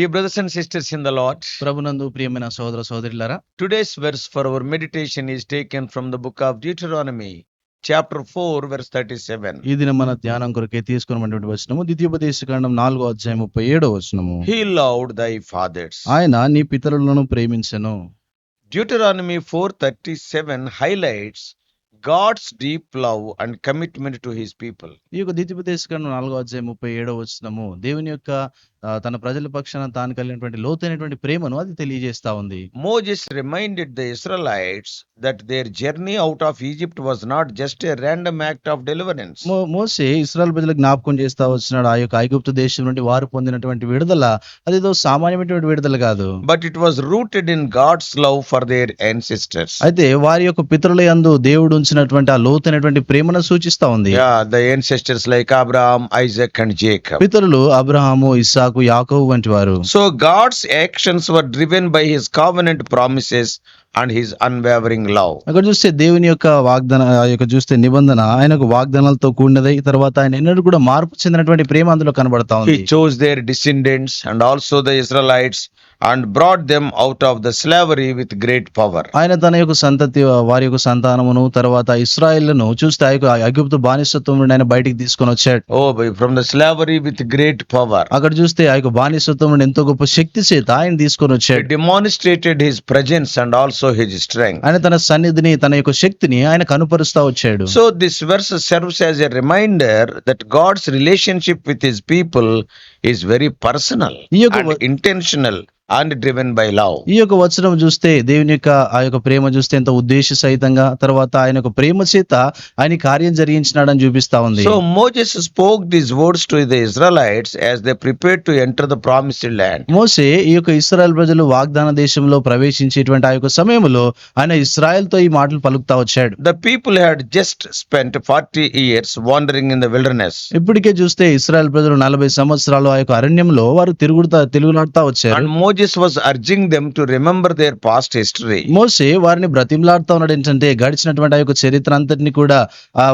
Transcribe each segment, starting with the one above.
Dear brothers and sisters in the Lord, ప్రభునందు ప్రియమైన సోదర సోదరులారా today's verse for our meditation is taken from the book of Deuteronomy, chapter 4, verse 37. ఈ దిన మన ధ్యానం కొరకే తీసుకున్నటువంటి వచనము ద్వితీయోపదేశ కాండం నాలుగో అధ్యాయం ముప్పై ఏడో వచనము He loved thy fathers. ఆయన నీ పితరులను ప్రేమించెను Deuteronomy 4:37 highlights God's deep love and commitment to his people. ఈ యొక్క ద్వితీయోపదేశ కాండం నాలుగో అధ్యాయం ముప్పై ఏడో వచనము దేవుని యొక్క తన ప్రజల పక్షాన తాను కలిగినటువంటి లోతైనటువంటి ప్రేమను అది తెలియజేస్తా ఉంది. Moses reminded the Israelites that their journey out of Egypt was not just a random act of deliverance మోసే ఇస్రాయల్ ప్రజలకు జ్ఞాపకం చేస్తా వచ్చినాడు. ఆ యొక్క ఐగుప్త దేశం నుండి వారు పొందినటువంటి విడుదల అదేదో సామాన్యమైనటువంటి విడుదల కాదు. But it was rooted in God's love for their ancestors అయితే వారి యొక్క పితృల యందు దేవుడు ఉంచినటువంటి ఆ లోతైనటువంటి ప్రేమను సూచిస్తా ఉంది. The ancestors like Abraham Isaac and Jacob పితరులు అబ్రహాము ఇస్సా యాకోబు వంటి వారు So God's actions were driven by his covenant promises and his unwavering love. అక్కడ చూస్తే దేవుని యొక్క వాగ్దాన యొక్క చూస్తే నిబంధన ఆయనకు వాగ్దానాలతో కూడినది తర్వాత ఆయన ఎన్నడూ కూడా మార్పు చెందినటువంటి ప్రేమ అందులో కనబడతా ఉంది He chose their descendants and also the Israelites and brought them out of the slavery with great power. ఆయన తన యొక్క సంతతి వారి యొక్క సంతానమును తర్వాత ఇస్రాయిల్ను చూస్తే ఆ యొక్క అగుప్తు బానిసత్వం నుండి ఆయన బయటికి తీసుకొని వచ్చాడు Oh, by- from the slavery with great power. అక్కడ చూస్తే ఆ యొక్క బానిసత్వం నుండి ఎంతో గొప్ప శక్తి చేత ఆయన తీసుకొని వచ్చాడు demonstrated his presence and so his strength ఆయన తన సన్నిధిని తన యొక్క శక్తిని ఆయన కనుపరుస్తా వచ్చాడు. So this verse serves as a reminder that God's relationship with his people is very personal intentional and driven by love. ఈ యొక్క వచనం చూస్తే దేవుని యొక్క ఆ యొక్క ప్రేమ చూస్తే ఎంత ఉద్దేశ సహితంగా తర్వాత ఆయన యొక్క ప్రేమ చేత ఆయన కార్యం జరిగించినాడని చూపిస్తా ఉంది So Moses spoke these words to the Israelites as they prepared to enter the promised land. మోసే ఈ యొక్క ఇస్రాయల్ ప్రజలు వాగ్దాన దేశంలో ప్రవేశించేటువంటి ఆ యొక్క సమయంలో ఆయన ఇస్రాయల్తో ఈ మాటలు పలుకుతా వచ్చాడు The people had just spent 40 years wandering in the wilderness. ఇప్పటికే చూస్తే ఇస్రాయల్ ప్రజలు నలభై సంవత్సరాలు ఆ యొక్క అరణ్యంలో వారు తిరుగుతా తిరుగులాడుతా వచ్చారు And Moses was urging them to remember their past history మోసే వారిని బ్రతిమలాడుతూ ఉన్నాడు. ఏంటంటే గడిచినటువంటి ఆ యొక్క చరిత్ర అంతటిని కూడా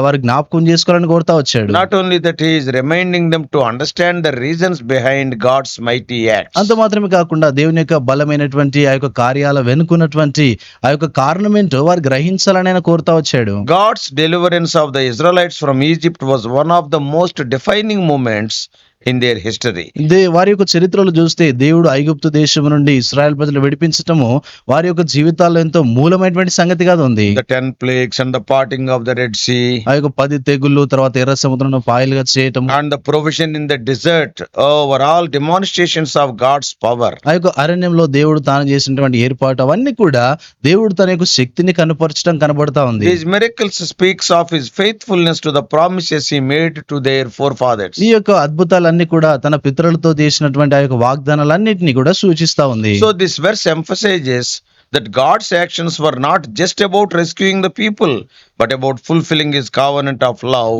వారి జ్ఞాపకం చేసుకోవాలని కోరుతా వచ్చాడు. Not only that is reminding them to understand the reasons behind God's mighty act అంత మాత్రమే కాకుండా దేవుని యొక్క బలమైనటువంటి ఆ యొక్క కార్యాల వెనుకున్నటువంటి ఆ యొక్క కారణం ఏంటో వారు గ్రహించాలని కోరుతా వచ్చాడు. God's deliverance of the Israelites from Egypt was one of the most defining moments in their history వారి యొక్క చరిత్రలు చూస్తే దేవుడు ఐగుప్తు దేశం నుండి ఇస్రాయల్ ప్రజలు విడిపించటము వారి యొక్క జీవితాల్లో ఎంతో మూలమైనటువంటి సంగతి కాదు ఉంది. Ten plagues and parting of the Red Sea ఆ యొక్క పది తెగుళ్ళు తర్వాత ఎర్ర సముద్రంలో ఫాయిల్గా చేయటం and the provision in the desert over all demonstrations of God's power ఆ యొక్క అరణ్యంలో దేవుడు తాను చేసినటువంటి ఏర్పాటు అవన్నీ కూడా దేవుడు తన యొక్క శక్తిని కనపరచడం కనబడతా ఉంది. Miracles speaks of his faithfulness to the promises ఈ made to their forefathers ఈ యొక్క అద్భుతాలు వాగ్దానాన్ని కూడా తన పితరులతో చేసినటువంటి ఆ యొక్క వాగ్దానాలన్నింటినీ కూడా సూచిస్తా ఉంది. So this verse emphasizes that God's actions were not just about rescuing the people but about fulfilling his covenant of love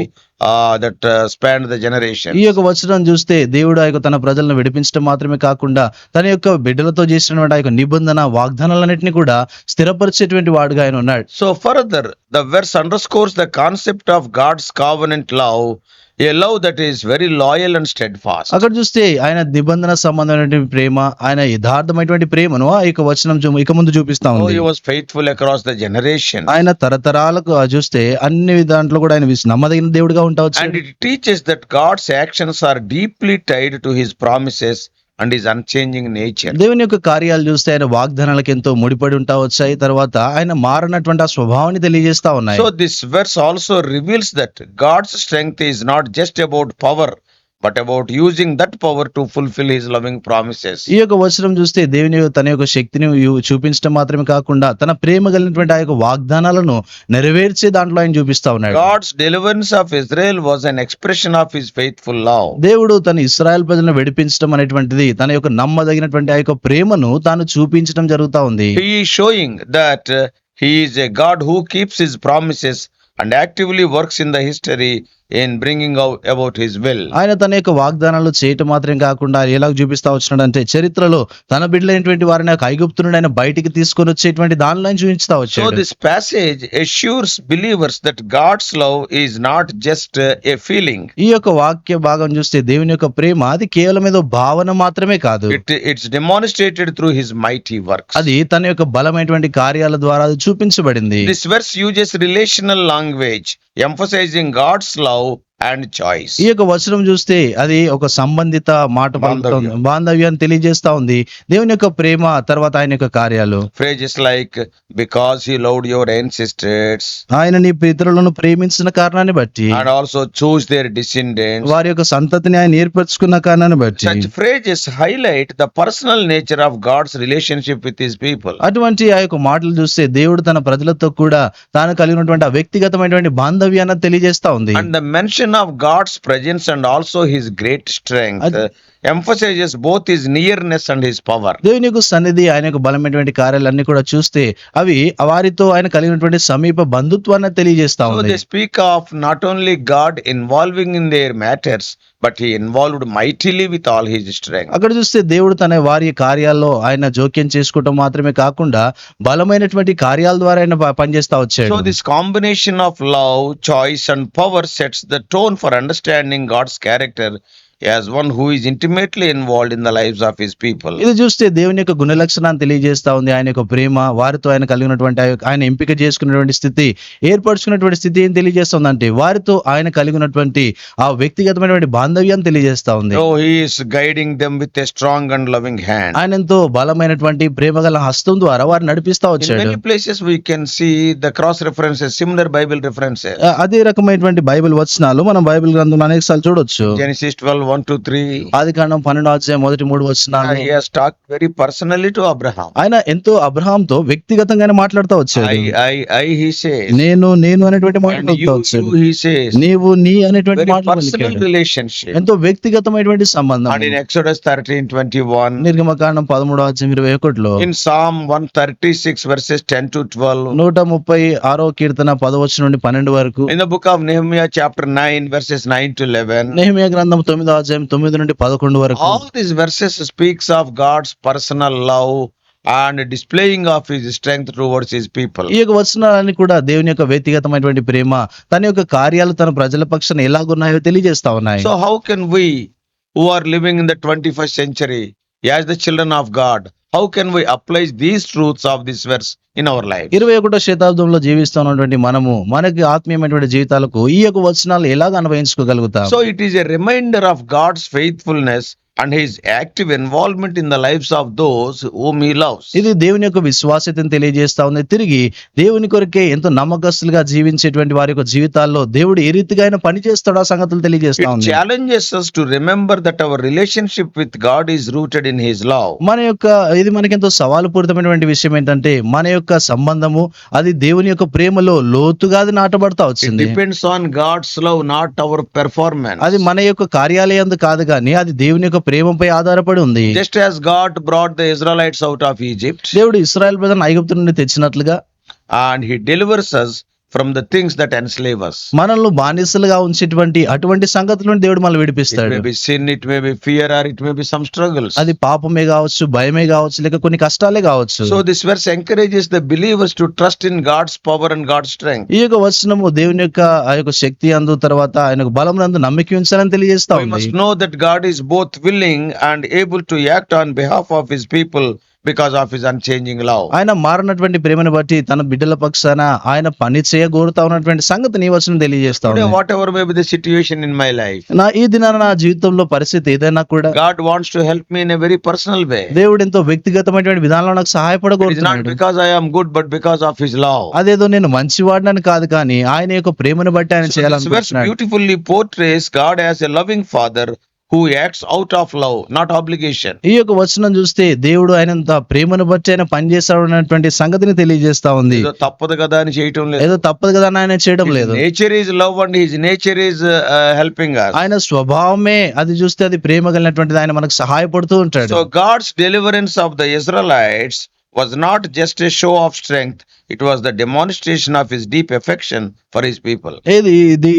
that spanned the generation ఈ యొక్క వచనం చూస్తే దేవుడు ఆ యొక్క తన ప్రజలను విడిపించడం మాత్రమే కాకుండా తన యొక్క బిడ్డలతో చేసినటువంటి ఆ యొక్క నిబంధన వాగ్దానాలన్నింటినీ కూడా స్థిరపరిచేటువంటి వాడుగా ఆయన ఉన్నాడు. So further the verse underscores the concept of God's covenant love a love that is very loyal and steadfast అక్కడ చూస్తే ఆయన నిబంధన సంబంధమైన ప్రేమ ఆయన యథార్థమైనటువంటి ప్రేమను ఇక వచనం ఇక ముందు చూపిస్తాము ఫెయిత్ఫుల్ అక్రాస్ ద జనరేషన్ ఆయన తరతరాలకు చూస్తే అన్ని దాంట్లో కూడా ఆయన నమ్మదగిన దేవుడిగా ఉంటావచ్చు and it teaches that God's actions are deeply tied to his promises and his unchanging nature దేవుని యొక్క కార్యాలు చూస్తే ఆయన వాగ్దానాలకు ఎంతో ముడిపడి ఉంటా వచ్చాయి. తర్వాత ఆయన మారినటువంటి ఆ స్వభావాన్ని తెలియజేస్తా ఉన్నాయి. So this verse also reveals that God's strength is not just about power but about using that power to fulfill his loving promises ఈ యొక్క వచనం చూస్తే దేవుని తన యొక్క శక్తిని చూపించడం మాత్రమే కాకుండా తన ప్రేమ కలిగినటువంటి ఆ యొక్క వాగ్దానాలను నెరవేర్చే దాంట్లో ఆయన చూపిస్తా ఉన్నాడు. Of Israel was an expression of his faith love దేవుడు తన ఇస్రాయల్ ప్రజలను విడిపించడం అనేటువంటిది తన యొక్క నమ్మదగినటువంటి ఆ యొక్క ప్రేమను తాను చూపించడం జరుగుతా ఉంది. He showing that he's a God who keeps his promises and actively works in the history bringing out about his will. ఆయన తన యొక్క వాగ్దానాలు చేయటం మాత్రం కాకుండా ఎలా చూపిస్తా వచ్చినాడంటే చరిత్రలో తన బిడ్డలైనటువంటి వారిని ఐగుప్తు నుండి ఆయన బయటికి తీసుకొని వచ్చేటువంటి దానిలో చూపిస్తా So వచ్చాడు this passage assures believers that God's love is not just uh, a feeling. ఈ యొక్క వాక్య భాగం చూస్తే దేవుని యొక్క ప్రేమ అది కేవలం ఏదో భావన మాత్రమే కాదు It, it's demonstrated through his mighty works. అది తన యొక్క బలమైనటువంటి కార్యాల ద్వారా చూపించబడింది This verse uses relational language, emphasizing God's how and choice. ఈ యొక్క వచనం చూస్తే అది ఒక సంబంధిత మాట పలుకుతోంది బాంధవ్యం. బాంధవ్యాన్ని తెలియజేస్తా ఉంది దేవుని యొక్క ప్రేమ తర్వాత ఆయన యొక్క కార్యాలు Phrases like, because he loved your ancestors, ఆయన నీ పితరులను ప్రేమించిన కారణాన్ని బట్టి and also chose their descendants. వారి యొక్క సంతతిని ఆయన ఏర్పరచుకున్న కారణాన్ని బట్టి Such phrases highlight the personal nature of God's relationship with his people. అటువంటి ఆ యొక్క మాటలు చూస్తే దేవుడు తన ప్రజలతో కూడా తాను కలిగినటువంటి ఆ వ్యక్తిగతమైనటువంటి బాంధవ్యాన్ని తెలియజేస్తా ఉంది And the mention revelation of God's presence and also his great strength emphasizes both his nearness and his power దేవుని యొక్క సన్నిధి ఆయన యొక్క బలమైనటువంటి కార్యాలన్నీ కూడా చూస్తే అవి వారితో ఆయన కలిగినటువంటి సమీప బంధుత్వాన్ని తెలియజేస్తా ఉంది. Speak of not only God involving in their matters but he involved mightily with all his strength అక్కడ చూస్తే దేవుడు తన వారి కార్యాల్లో ఆయన జోక్యం చేసుకోవటం మాత్రమే కాకుండా బలమైనటువంటి కార్యాల ద్వారా ఆయన పనిచేస్తా వచ్చాడు. So this combination of love choice and power sets the tone for understanding God's character as one who is intimately involved in the lives of his people. ఇది చూస్తే దేవుని యొక్క గుణ లక్షణాన్ని తెలియజేస్తా ఉంది ఆయన యొక్క ప్రేమ వారితో ఆయన కలిగినటువంటి ఆయన ఎంపిక చేసుకున్నటువంటి స్థితి ఏర్పరచుకున్నటువంటి స్థితి ఏం తెలియజేస్తుంది అంటే వారితో ఆయన కలిగినటువంటి ఆ వ్యక్తిగతమైనటువంటి బాంధవ్యాన్ని తెలియజేస్తా ఉంది So he is guiding them with a strong and loving hand. ఆయన ఎంతో బలమైనటువంటి ప్రేమగల హస్తం ద్వారా వారిని నడిపిస్తా వచ్చాడు many places we can see the cross references, similar Bible references. ఆ, అదే రకమైనటువంటి బైబిల్ వచనాలు మనం బైబిల్ గ్రంథం అనేక సార్లు చూడొచ్చు Genesis 12, 1 to 3. ఆది కాండం పన్నెండు అధ్యాయం మొదటి మూడు talked very personally to Abraham. ఆయన ఎంతో అబ్రహాంతో వ్యక్తిగతంగానే మాట్లాడుతూ వచ్చాడు he says. నేను నేను అనేటువంటి మాట్లాడుతూ. నీవు నీ అనేటువంటి relationship. ఎంతో వ్యక్తిగతమైనటువంటి సంబంధం And in Exodus 13, 21. నిర్గమకాండం పదమూడు అధ్యాయం ఇరవై ఒకటిలో In Psalm 136, verses 10 to 12. నూట ముప్పై ఆరో కీర్తన పదవచ్చు నుండి పన్నెండు వరకు In the book of Nehemiah, chapter 9, verses 9 to 11. Nehemiah గ్రంథం తొమ్మిదో అధ్యాయం తొమ్మిది నుండి పదకొండు వరకు. All this verses speaks of God's personal love and displaying of his strength towards his people ఈ యొక్క వచనాలని కూడా దేవుని యొక్క వ్యక్తిగతమైనటువంటి ప్రేమ తన యొక్క కార్యాలు తన ప్రజల పక్షాన ఎలాగున్నాయో తెలియజేస్తా ఉన్నాయి. So how can we who are living in the twenty first century as the children of God how can we apply these truths of this verse in our life ఇరవై ఒకటో శతాబ్దంలో జీవిస్తున్నటువంటి మనము మనకి ఆత్మీయమైనటువంటి జీవితాలకు ఈ యొక్క వచనాలు ఎలాగ అనుభవించుకోగలుగుతాం so it is a reminder of God's faithfulness and his active involvement in the lives of those whom he loves. ఇది దేవుని యొక్క విశ్వాసతను తెలియజేస్తా ఉంది తిరిగి దేవుని కొరకే ఎంతో నమ్మకస్తులుగా జీవించేటువంటి వారి యొక్క జీవితాల్లో దేవుడు ఏ రీతిగా ఆయన పని చేస్తాడో ఆ సంగతులు తెలియజేస్తా ఉంది us to remember that our relationship with God is rooted in his love. మన యొక్క ఇది మనకి ఎంతో సవాలు పూరితమైనటువంటి విషయం ఏంటంటే మన యొక్క సంబంధము అది దేవుని యొక్క ప్రేమలో లోతుగా అది నాటబడతా వచ్చింది depends on God's love, not our performance. అది మన యొక్క కార్యాలయం కాదు కానీ అది దేవుని యొక్క ప్రేమపై ఆధారపడి ఉంది. Just as God brought the Israelites out of Egypt దేవుడు ఇస్రాయల్ ప్రజలను ఐగుప్తు నుండి తెచ్చినట్లుగా and he delivers from the things that enslave us. మనల్ని బానిసలుగా ఉంచేటువంటి అటువంటి సంగతులను దేవుడు మనల్ని It విడిపిస్తాడు may be sin, it may be fear, or it may be some struggles. అది పాపమే కావచ్చు భయమే కావచ్చు లేక కొన్ని కష్టాలే కావచ్చు So this verse encourages the believers to trust in God's power and God's strength. ఈ యొక్క వచనము దేవుని యొక్క ఆ యొక్క శక్తి అందు తర్వాత ఆయన యొక్క బలం నందు నమ్మిక ఉంచాలని తెలియజేస్తా We ఉంది must know that God is both willing and able to act on behalf of his people because of his unchanging love ఆయన మారినటువంటి ప్రేమను బట్టి తన బిడ్డల పక్షాన ఆయన పని చేయగోరుతా ఉన్నటువంటి సంగతి నీ వచ్చిన తెలియజేస్తాను whatever may be the situation in my life నా ఈ దినాన నా జీవితంలో పరిస్థితి ఏదైనా కూడా God wants to help me in a very personal way దేవుడు ఎంతో వ్యక్తిగతమైనటువంటి విధానంలో నాకు సహాయపడగోరుతున్నాడు. Because I am good but because of his love అదేదో నేను మంచి వాడినని కాదు కానీ ఆయన యొక్క ప్రేమను బట్టి ఆయన చేయాలనుకుంటున్నాను beautifully portrays God as a loving father who acts out of love, not obligation. ఈ యొక్క వచనం చూస్తే దేవుడు ఆయనంత ప్రేమను బట్టి ఆయన పనిచేస్తాడు అన్నటువంటి సంగతిని తెలియజేస్తా ఉంది. ఏదో తప్పదు కదా అని చేయటం లేదు. ఏదో తప్పదు కదా అని ఆయన చేయడం లేదు. Nature is love and his nature is helping us. ఆయన స్వభావమే అది చూస్తే అది ప్రేమ కలిగినటువంటిది ఆయన మనకు సహాయపడుతూ ఉంటాడు. So God's deliverance of the Israelites was not just a show of strength, it was the demonstration of his deep affection for his people ఏది?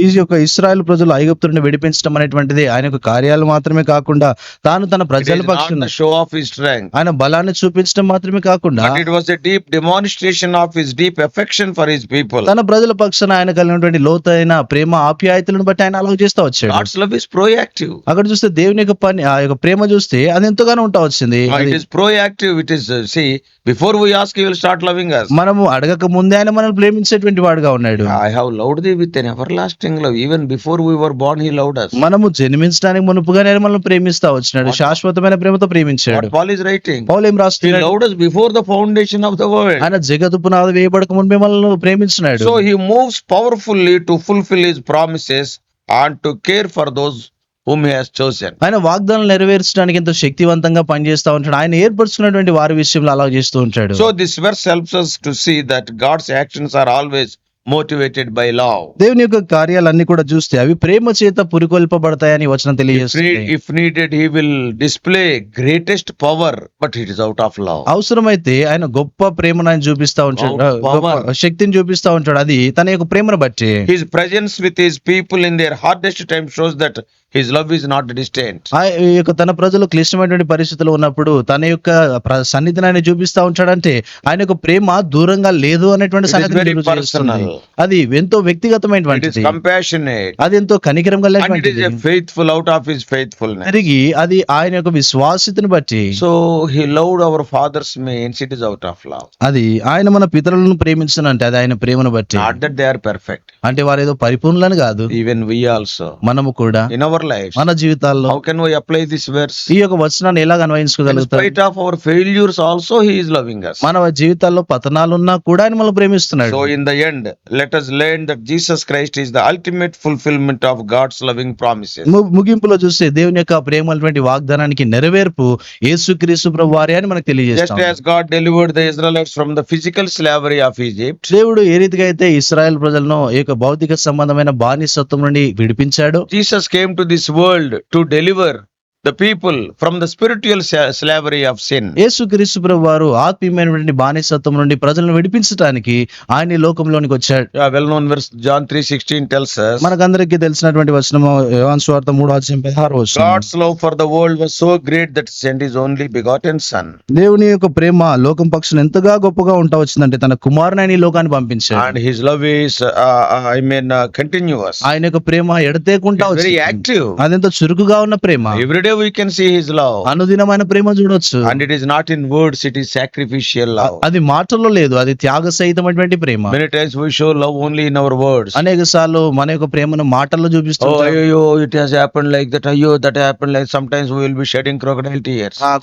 ఈజ్ యొక్క ఇస్రాయల్ ప్రజలు ఐగుప్తుని విడిపించడం అనేటువంటిది ఆయన యొక్క కార్యాలు మాత్రమే కాకుండా తాను తన ప్రజల పక్షాన షో ఆఫ్ హిస్ స్ట్రెంగ్ ఆయన బలాన్ని చూపించడం మాత్రమే కాకుండా it was the deep demonstration of his deep affection for his people తన ప్రజల పక్షాన ఆయన కలిగినటువంటి లోతైన ప్రేమ ఆప్యాయతలను బట్టి ఆయన అలా చేస్తూ వచ్చాడు. గాడ్స్ లవ్ ఇస్ ప్రోయాక్టివ్ అక్కడ చూస్తే దేవుని యొక్క పని ఆ యొక్క ప్రేమ చూస్తే అది ఎంతగానో ఉంటా వచ్చింది. It is proactive it is see before we ask you will start loving us. మనము అడగక ముందే ఆయన మనల్ని ప్రేమించేటువంటి వాడుగా ఉన్నాడు. I have loved thee with an everlasting love even before we were born he loved us. మనము జన్మించడానికి మునుపుగానే ఆయన మనల్ని ప్రేమిస్తా వచ్చినాడు. శాశ్వతమైన ప్రేమతో ప్రేమించాడు. పాల్ ఇస్ రైటింగ్ పాల్ ఏం రాస్తున్నాడు? Before the foundation of the world ఆయన జగతు పునాది వేయబడక ముందే మనల్ని ప్రేమించాడు so he moves powerfully to fulfill his promises and to care for those whom has chosen ఆయన వాగ్దానం నెరవేర్చడానికి ఎంతో శక్తివంతంగా పనిచేస్తూ ఉంటాడు. ఆయన ఏర్పరుచుకున్నటువంటి వారి విషయంలో అలా చేస్తూ ఉంటాడు. So this verse helps to see that God's actions are always motivated by love దేవుని యొక్క కార్యాలన్నీ కూడా చూస్తే అవి ప్రేమ చేత పురికొల్పబడతాయని వచనం తెలియజేస్తుంది. If needed he will display greatest power but it out of love అవసరమైతే ఆయన గొప్ప ప్రేమను ఆయన చూపిస్తా ఉంటాడు. శక్తిని చూపిస్తా ఉంటాడు. అది తన యొక్క ప్రేమను బట్టి. His with his people in their hardest time shows that his love is not distant. ఆ యొక్క తన ప్రజలు క్లిష్టమైనటువంటి పరిస్థితులు ఉన్నప్పుడు తన యొక్క సన్నిధిని ఆయన చూపిస్తా ఉంటాడంటే ఆయన యొక్క ప్రేమ దూరంగా లేదు అనేటువంటి personal. అది ఎంతో compassionate. అది ఎంతో కనికరం And it is కలిగినటువంటిది a faithful out of his faithfulness. తిరిగి అది ఆయన యొక్క విశ్వాసితని బట్టి So he loved our fathers means it is out of love. అది ఆయన మన పితరులను ప్రేమించనంటే అది ఆయన ప్రేమను బట్టి Not that they are perfect. అంటే వారు ఏదో పరిపూర్ణులని కాదు Even we also. మనము కూడా In అవర్ లైఫ్ మన జీవితాల్లో how can we apply this verse ఈ యొక్క వచనాన్ని ఎలా అన్వయించుకోగలుగుతాం? Spite of our failures also he is loving us. మన జీవితాల్లో పతనాలు ఉన్నా కూడా ఆయన మనల్ని ప్రేమిస్తున్నాడు. So in the end let us learn that Jesus Christ is the ultimate fulfillment of God's loving promises ముగింపులో చూస్తే దేవుని యొక్క ప్రేమ అటువంటి వాగ్దానానికి నెరవేర్పు యేసుక్రీస్తు ప్రభు వారి అని మనకు తెలియజేస్తాం. Just as God delivered the Israelites from the physical slavery of Egypt దేవుడు ఏ రీతిగా అయితే ఇజ్రాయెల్ ప్రజలను ఈ యొక్క భౌతిక సంబంధమైన బానిసత్వం నుండి విడిపించాడు Jesus came to this world to deliver the people from the spiritual sa- slavery of sin. యేసుక్రీస్తు ప్రభు వారు ఆత్మీయమైనటువంటి బానిసత్వం నుండి ప్రజలను విడిపించడానికి ఆయన లోకంలోనికి వచ్చాడు Yeah, well-known verse John 3:16 tells us, మనకందరికీ తెలిసినటువంటి వచనము యోహాను సువార్త మూడో అధ్యాయం పదహారు వచనం God's love for the world was so great that he sent his only begotten Son. దేవుని యొక్క ప్రేమ లోకం పక్షులు ఎంతగా గొప్పగా ఉంటా వచ్చిందంటే తన కుమారుని ఆయన ఈ లోకాన్ని పంపించాడు And his love is, uh, uh, I mean, uh, continuous. ఆయన యొక్క ప్రేమ ఎడతేకుంటా వచ్చింది active. అదెంతో చురుకుగా ఉన్న ప్రేమ Every day we can see his love అనుదినమైన ప్రేమ చూడొచ్చు. And it is not in words it is sacrificial love అది మాటల్లో లేదు అది త్యాగ అటువంటి ప్రేమ show love only in our words అనేక సార్లు మన యొక్క ప్రేమను మాటల్లో చూపిస్తాం లైక్ దట్ అయ్యో that happen like sometimes we will be shedding crocodile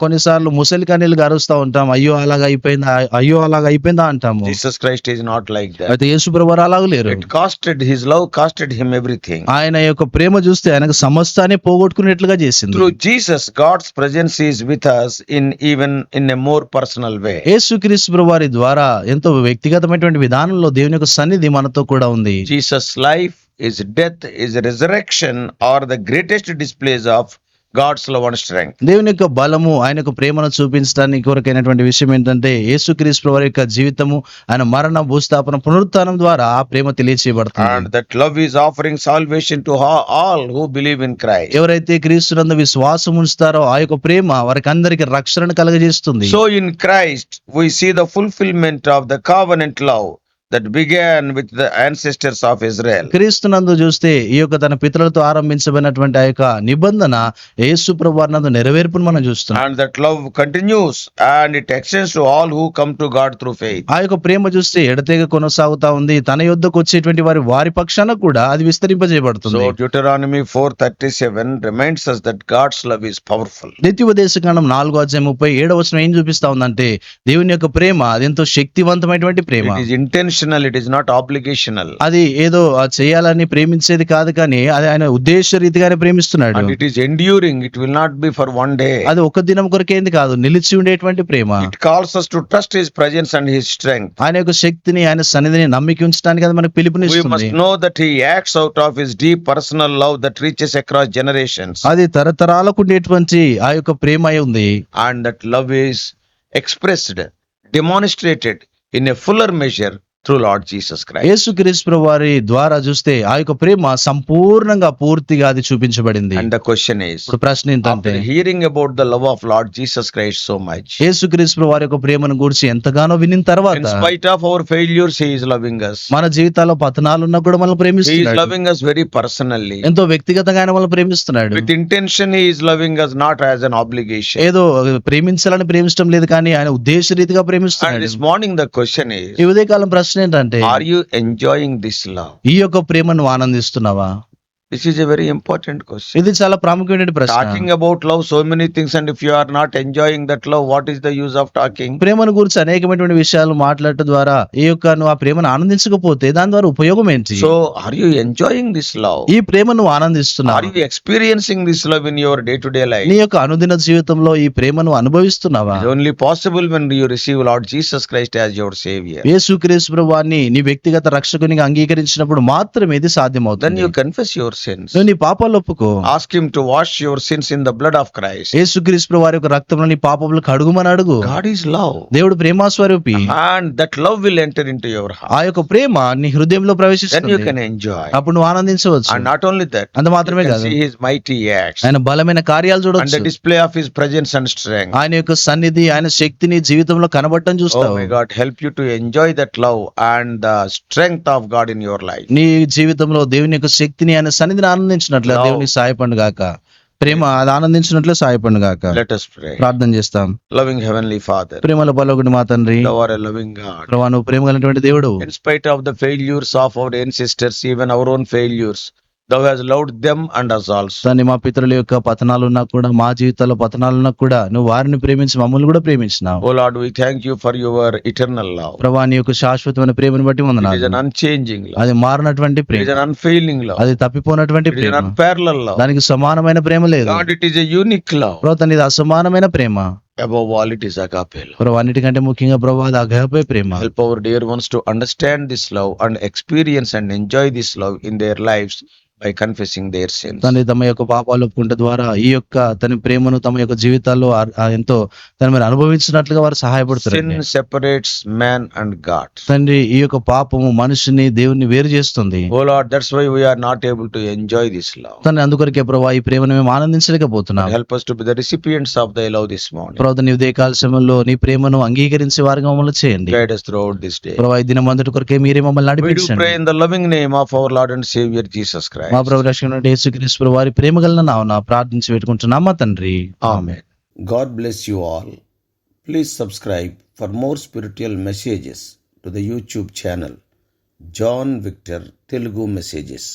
కొన్నిసార్లు ముసలి కనీళ్ళు గరుస్తూ ఉంటాం. అయ్యో అలాగ అయిపోయిందా? అయ్యో అలాగ అయిపోయిందా అంటాం Jesus Christ is not like that అయితే యేసు ప్రభువు అలాగ లేరు. It cost his love costed him everything ఆయన యొక్క ప్రేమ చూస్తే ఆయనకు సమస్తాన్ని పోగొట్టుకునేట్లుగా చేసింది. Jesus God's presence is with us in even in a more personal way Yesukristu వారి ద్వారా ఎంతో వ్యక్తిగతమైనటువంటి విధానంలో దేవుని యొక్క సన్నిధి మనతో కూడా ఉంది. Jesus life is death is resurrection are the greatest displays of God's love and strength. దేవుని యొక్క బలము ఆయన యొక్క ప్రేమను చూపించడానికి కొరకైనటువంటి విషయం ఏంటంటే యేసుక్రీస్తు వారి యొక్క జీవితము ఆయన మరణ భూస్థాపన పునరుత్థానం ద్వారా ఆ ప్రేమ తెలియచేయబడుతుంది love is offering salvation to ha- all who believe in Christ. ఎవరైతే క్రీస్తునందు విశ్వాసం ఉంచుతారో ఆ యొక్క ప్రేమ వారికి అందరికి రక్షణను కలగజేస్తుంది So in Christ, we see the fulfillment of the covenant love that began with the ancestors of Israel. క్రీస్తునందు చూస్తే ఈ యొక్క తన పితరులతో ఆరంభించబడినటువంటి ఆ యొక్క నిబంధన యేసు ప్రభు వారి నందు నెరవేర్పును మనం చూస్తున్నాం And that love continues and it extends to all who come to God through faith. ఆ యొక్క ప్రేమ చూస్తే ఎడతెగ కొనసాగుతా ఉంది తన యొద్దకు వచ్చేటువంటి వారి వారి పక్షాన కూడా అది విస్తరింపజేయబడుతుంది So Deuteronomy 4:37 reminds us that God's love is powerful. ద్వితీయోపదేశకాండం నాలుగో అధ్యాయం ముప్పై ఏడవ వచనం ఏం చూపిస్తా ఉందంటే దేవుని యొక్క ప్రేమ అది ఎంతో శక్తివంతమైనటువంటి ప్రేమ It is intentional it is not obligational అది ఏదో చేయాలని ప్రేమించేది కాదు కానీ అది ఆయన ఉద్దేశ రీతిగానే ప్రేమిస్తున్నాడు. It is enduring it will not be for one day అది ఒక దినం కొరకేంది కాదు నిలిచి ఉండేటువంటి ప్రేమ. It calls us to trust his presence and his strength ఆయన యొక్క శక్తిని ఆయన సన్నిధిని నమ్మికి ఉంచడానికి అది మనకు పిలుపుని know that he acts out of his deep personal love that reaches across generation అది తరతరాలకు ఉండేటువంటి ఆ యొక్క ప్రేమ అయి ఉంది. And that love is expressed demonstrated in a fuller measure through Lord Jesus Christ Yesu Kristu వారి ద్వారా చూస్తే ఆ యొక్క ప్రేమ సంపూర్ణంగా పూర్తిగా అది చూపించబడింది. అండ్ ద క్వశ్చన్ ఇస్ ప్రశ్న ఏంటంటే hearing about the love of Lord Jesus Christ so much Yesu Kristu వారి యొక్క ప్రేమను గురించి ఎంతగానో విన్న తర్వాత in spite of our failures he is loving us. మన జీవితాల్లో పతనాలు ఉన్నా కూడా మనల్ని ప్రేమిస్తున్నాడు he is loving us very personally ఎంతో వ్యక్తిగతంగా ఆయన మనల్ని ప్రేమిస్తున్నాడు. With intention he is loving us not as an obligation. ఏదో ప్రేమించాలని ప్రేమించడం లేదు కానీ ఆయన ఉద్దేశ రీతిగా ప్రేమిస్తున్నాడు. This morning the question is ఈ ఉదయకాలం ప్రశ్న ఏంటంటే are you enjoying this love? ఈ యొక్క ప్రేమను ఆనందిస్తున్నావా this is a very important question ఇది చాలా ప్రాముఖ్యమైన ప్రశ్న. Talking about love so many things and if you are not enjoying that love what is the use of talking ప్రేమను గురించి అనేకమైనటువంటి విషయాలు మాట్లాడటం ద్వారా ఈ యొక్క నువ్వు ఆ ప్రేమను ఆనందించకపోతే దాని ద్వారా ఉపయోగం ఏంటి? So are you enjoying this love ఈ ప్రేమ నువ్వు ఆనందిస్తున్నావు? Are you experiencing this love in your day to day life నీ యొక్క అనుదిన జీవితంలో ఈ ప్రేమను అనుభవిస్తున్నావా? Only possible when you receive Lord Jesus Christ as your saviour Yesu Kristu ప్రభువాని నీ వ్యక్తిగత రక్షకునిగా అంగీకరించినప్పుడు మాత్రమే ఇది సాధ్యమవుతుంది. Then you confess your your sins. నువ్వు నీ పాపాలు ఒప్పుకో Ask Him to wash your sins in the blood of Christ. యేసుక్రీస్తు వారి యొక్క రక్తంలో నీ పాపములు కడుగుమని అడుగు God is love. దేవుడు ప్రేమాస్వరూపి And that love will enter into your heart. ఆ యొక్క ప్రేమ నీ హృదయంలో Then you ప్రవేశిస్తుంది can enjoy. అప్పుడు నువ్వు ఆనందించవచ్చు And not only that, అంత you మాత్రమే can కాదు see His mighty acts ఆయన బలమైన కార్యాలు and the చూడొచ్చు display of His presence and strength. ఆయన యొక్క సన్నిధి ఆయన శక్తిని జీవితంలో కనబడటం Oh చూస్తావు my God, help you to enjoy that love and the strength of God in your life. నీ జీవితంలో దేవుని యొక్క శక్తిని ఆయన సన్నిధిని ఆనందించినట్లు దేవుని సాయపండు గాక. ప్రేమ అది ఆనందించినట్లు సాయపడి గాక. లెటర్ ప్రార్థన చేస్తాం. లవింగ్ హెవెన్లీ ఫాదర్ ప్రేమల బలగుడి మా తండ్రి లవింగ్ నువ్వు ప్రేమ కలిగినటువంటి దేవుడు. In spite of the failures of our and sisters even our own failures hast loved them and us also. తండ్రి మా పితరుల యొక్క పతనాలు ఉన్నా కూడా మా జీవితాల్లో పతనాలు ఉన్నా కూడా నువ్వు వారిని ప్రేమించి మమ్మల్ని కూడా ప్రేమించినావు Oh Lord, we thank you for your eternal love. ప్రభా నీ యొక్క శాశ్వతమైన ప్రేమను బట్టి It is an వందనాలు unchanging love. అది మారినటువంటి ప్రేమ unfailing love. అది తప్పిపోనటువంటి It is an Prema love. దానికి సమానమైన ప్రేమ లేదు God, it is a unique love. ప్రభా తండ్రి ఇది అసమానమైన ప్రేమ all, it is agape love. ప్రభా అన్నిటికంటే ముఖ్యంగా ప్రభా అది అగపే ప్రేమ Help our dear ones to understand this love and experience and enjoy this love in their lives by confessing their sins తన తమ యొక్క పాపాలు ఒప్పుకుంటే ద్వారా ఈ యొక్క తన ప్రేమను తమ యొక్క జీవితాల్లో ఎంతో తన మీరు అనుభవించినట్లుగా వారు సహాయపడుతుంది సెపరేట్స్ మ్యాన్ అండ్ గాడ్ తండ్రి ఈ యొక్క పాపము మనిషిని దేవుని వేరు చేస్తుంది. O Lord that's why we are not able to enjoy this love అందుకొరకే ప్రభువా ఈ ప్రేమను మేము ఆనందించలేకపోతున్నాం. Help us to the recipients of the love this mount ప్రభువా నీ ఉదయకాల సమయంలో నీ ప్రేమను అంగీకరించే వారికి మమ్మల్ని చేయండి. గైడ్ us త్రూ కొరకే మీరే మమ్మల్ని నడిపించండి. We in the loving name of our Lord and saviour Jesus Christ మా ప్రభు రక్షకుడు యేసు వారి ప్రేమ గల ప్రార్థించి పెట్టుకుంటున్నా తండ్రి? ఆమె God bless you all please subscribe for more spiritual messages to the YouTube channel John Victor Telugu messages